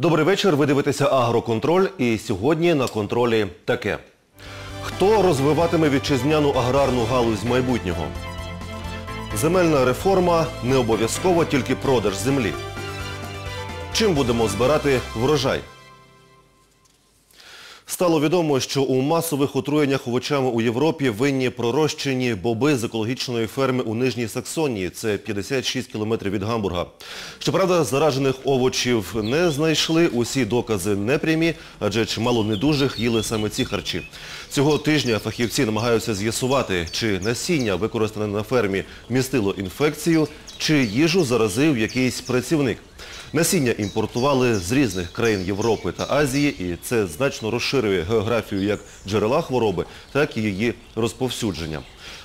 Добрий вечір. Ви дивитеся Агроконтроль. І сьогодні на контролі таке. Хто розвиватиме вітчизняну аграрну галузь майбутнього? Земельна реформа не обов'язково тільки продаж землі. Чим будемо збирати врожай? Стало відомо, що у масових отруєннях овочами у Європі винні пророщені боби з екологічної ферми у Нижній Саксонії. Це 56 кілометрів від Гамбурга. Щоправда, заражених овочів не знайшли, усі докази непрямі, адже чимало недужих їли саме ці харчі. Цього тижня фахівці намагаються з'ясувати, чи насіння, використане на фермі, містило інфекцію, чи їжу заразив якийсь працівник. Насіння імпортували з різних країн Європи та Азії, і це значно розширює географію як джерела хвороби, так і її розповсюдження.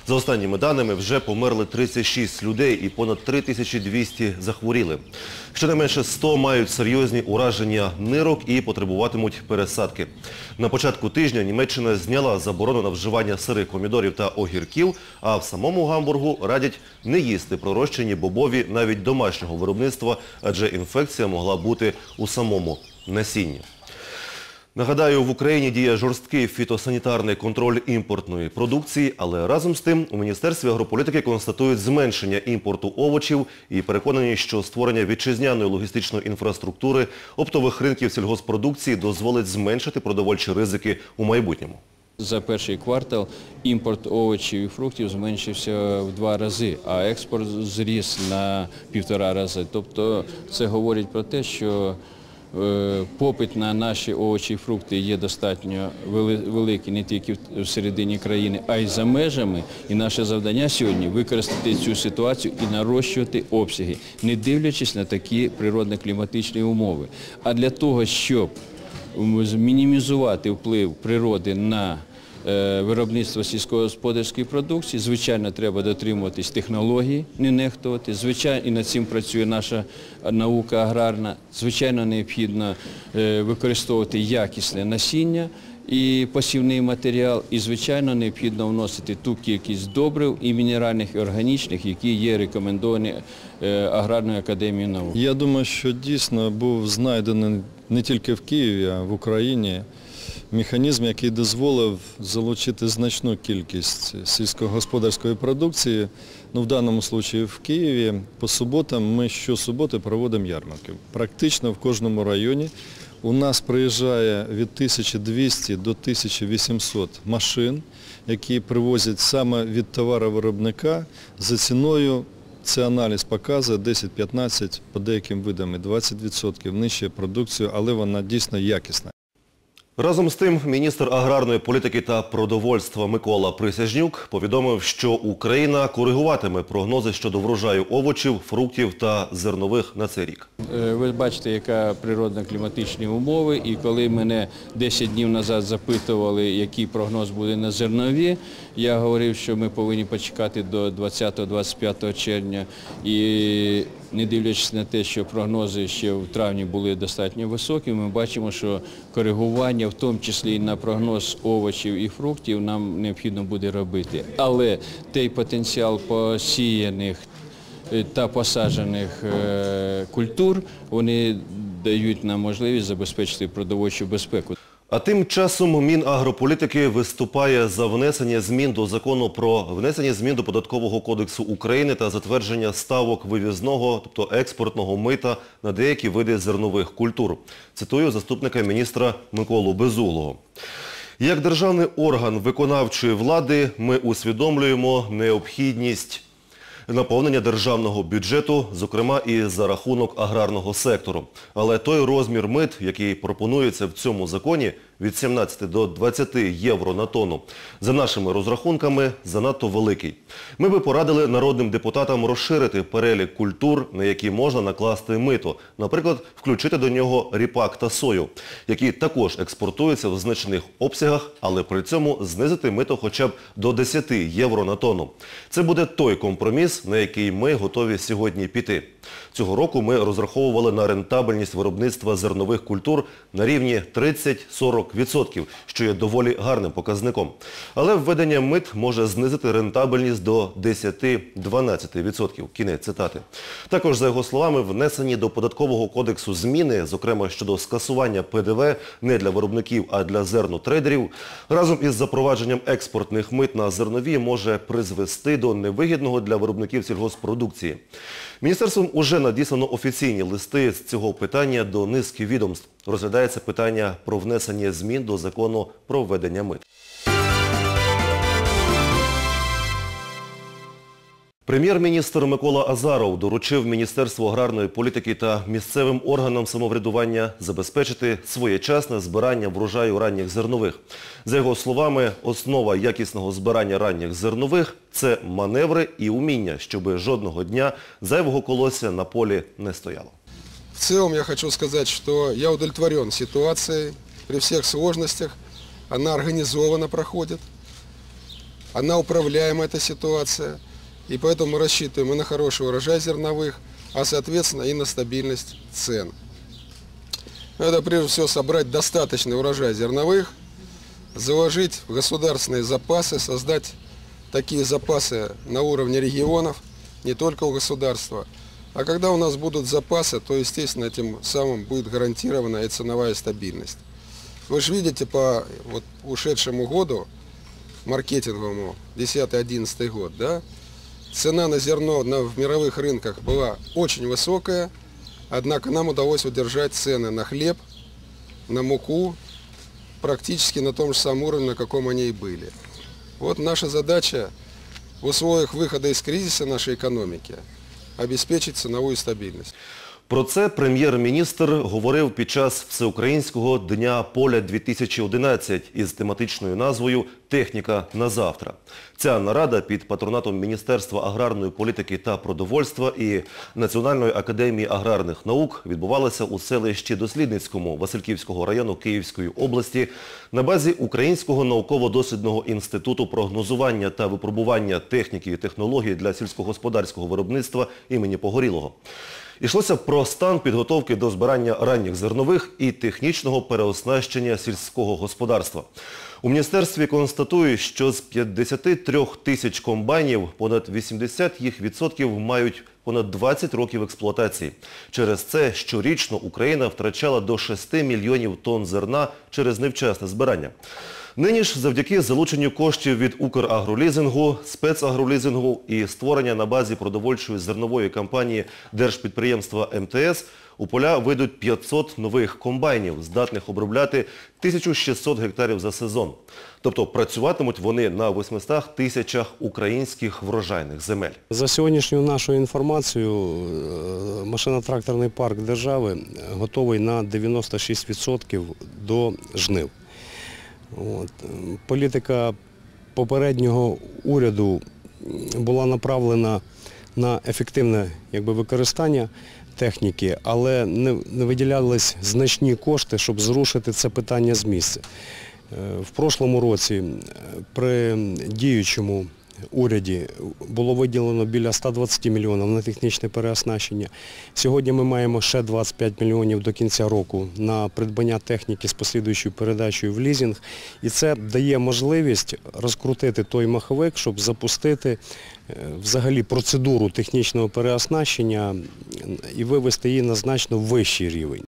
За останніми даними, вже померли 36 людей і понад 3200 захворіли. Щонайменше 100 мають серйозні ураження нирок і потребуватимуть пересадки. На початку тижня Німеччина зняла заборону на вживання сирих помідорів та огірків, а в самому Гамбургу радять не їсти пророщені бобові навіть домашнього виробництва, адже інфекція могла бути у самому насінні. Нагадаю, в Україні діє жорсткий фітосанітарний контроль імпортної продукції, але разом з тим у Міністерстві агрополітики констатують зменшення імпорту овочів і переконані, що створення вітчизняної логістичної інфраструктури оптових ринків сільгоспродукції дозволить зменшити продовольчі ризики у майбутньому. За перший квартал імпорт овочів і фруктів зменшився в два рази, а експорт зріс на півтора рази. Тобто це говорить про те, що попит на наші овочі і фрукти є достатньо вели- великий не тільки всередині країни, а й за межами. І наше завдання сьогодні використати цю ситуацію і нарощувати обсяги, не дивлячись на такі природно-кліматичні умови. А для того, щоб мінімізувати вплив природи на е, виробництво сільськогосподарської продукції. Звичайно, треба дотримуватись технологій, не нехтувати. Звичайно, і над цим працює наша наука аграрна. Звичайно, необхідно е, використовувати якісне насіння і посівний матеріал. І, звичайно, необхідно вносити ту кількість добрив і мінеральних, і органічних, які є рекомендовані е, Аграрною академією наук. Я думаю, що дійсно був знайдений не тільки в Києві, а в Україні механізм, який дозволив залучити значну кількість сільськогосподарської продукції. Ну, в даному випадку в Києві по суботам ми щосуботи проводимо ярмарки. Практично в кожному районі у нас приїжджає від 1200 до 1800 машин, які привозять саме від товаровиробника за ціною це аналіз показує 10-15, по деяким видам і 20% нижче продукцію, але вона дійсно якісна. Разом з тим, міністр аграрної політики та продовольства Микола Присяжнюк повідомив, що Україна коригуватиме прогнози щодо врожаю овочів, фруктів та зернових на цей рік. Е, Ви бачите, яка природно-кліматичні умови, і коли мене 10 днів назад запитували, який прогноз буде на зернові, я говорив, що ми повинні почекати до 20-25 червня. І не дивлячись на те, що прогнози ще в травні були достатньо високі, ми бачимо, що коригування, в тому числі і на прогноз овочів і фруктів, нам необхідно буде робити. Але той потенціал посіяних е, та посаджених е, культур, вони дають нам можливість забезпечити продовольчу безпеку. А тим часом Мінагрополітики виступає за внесення змін до закону про внесення змін до Податкового кодексу України та затвердження ставок вивізного, тобто експортного мита на деякі види зернових культур. Цитую заступника міністра Миколу Безуглого. Як державний орган виконавчої влади ми усвідомлюємо необхідність наповнення державного бюджету, зокрема і за рахунок аграрного сектору. Але той розмір мит, який пропонується в цьому законі, від 17 до 20 євро на тонну, за нашими розрахунками, занадто великий. Ми би порадили народним депутатам розширити перелік культур, на які можна накласти мито. Наприклад, включити до нього ріпак та сою, які також експортуються в значних обсягах, але при цьому знизити мито хоча б до 10 євро на тонну. Це буде той компроміс, на який ми готові сьогодні піти. Цього року ми розраховували на рентабельність виробництва зернових культур на рівні 30-40 40%, що є доволі гарним показником. Але введення мит може знизити рентабельність до 10-12%. Кінець цитати. Також, за його словами, внесені до податкового кодексу зміни, зокрема щодо скасування ПДВ не для виробників, а для зернотрейдерів, разом із запровадженням експортних мит на зернові може призвести до невигідного для виробників сільгоспродукції. Міністерством уже надіслано офіційні листи з цього питання до низки відомств. Розглядається питання про внесення змін до закону про введення мит. Прем'єр-міністр Микола Азаров доручив Міністерству аграрної політики та місцевим органам самоврядування забезпечити своєчасне збирання врожаю ранніх зернових. За його словами, основа якісного збирання ранніх зернових – це маневри і уміння, щоби жодного дня зайвого колосся на полі не стояло. В целом я хочу сказать, что я удовлетворен ситуацией при всех сложностях. Она организованно проходит, она управляема, эта ситуация. И поэтому мы рассчитываем и на хороший урожай зерновых, а соответственно и на стабильность цен. Надо прежде всего собрать достаточный урожай зерновых, заложить в государственные запасы, создать такие запасы на уровне регионов, не только у государства. А когда у нас будут запасы, то, естественно, этим самым будет гарантирована и ценовая стабильность. Вы же видите по вот, ушедшему году, маркетинговому, 10-11 год, да, цена на зерно на, в мировых рынках была очень высокая, однако нам удалось удержать цены на хлеб, на муку практически на том же самом уровне, на каком они и были. Вот наша задача в условиях выхода из кризиса нашей экономики обеспечить ценовую стабильность. Про це прем'єр-міністр говорив під час Всеукраїнського Дня поля 2011 із тематичною назвою «Техніка на завтра». Ця нарада під патронатом Міністерства аграрної політики та продовольства і Національної академії аграрних наук відбувалася у селищі Дослідницькому Васильківського району Київської області на базі Українського науково-дослідного інституту прогнозування та випробування техніки і технологій для сільськогосподарського виробництва імені Погорілого. Йшлося про стан підготовки до збирання ранніх зернових і технічного переоснащення сільського господарства. У міністерстві констатують, що з 53 тисяч комбайнів понад 80 їх відсотків мають понад 20 років експлуатації. Через це щорічно Україна втрачала до 6 мільйонів тонн зерна через невчасне збирання. Нині ж завдяки залученню коштів від Украгролізингу, спецагролізингу і створення на базі продовольчої зернової компанії держпідприємства МТС у поля вийдуть 500 нових комбайнів, здатних обробляти 1600 гектарів за сезон. Тобто працюватимуть вони на 800 тисячах українських врожайних земель. За сьогоднішню нашу інформацію е, машино-тракторний парк держави готовий на 96% до жнив. От. Ем, Політика попереднього уряду була направлена на ефективне якби, використання техніки, але не, не виділялись значні кошти, щоб зрушити це питання з місця. Е, В прошлому році е, при діючому уряді було виділено біля 120 мільйонів на технічне переоснащення. Сьогодні ми маємо ще 25 мільйонів до кінця року на придбання техніки з послідуючою передачею в лізинг. І це дає можливість розкрутити той маховик, щоб запустити е, взагалі процедуру технічного переоснащення і вивести її на значно вищий рівень.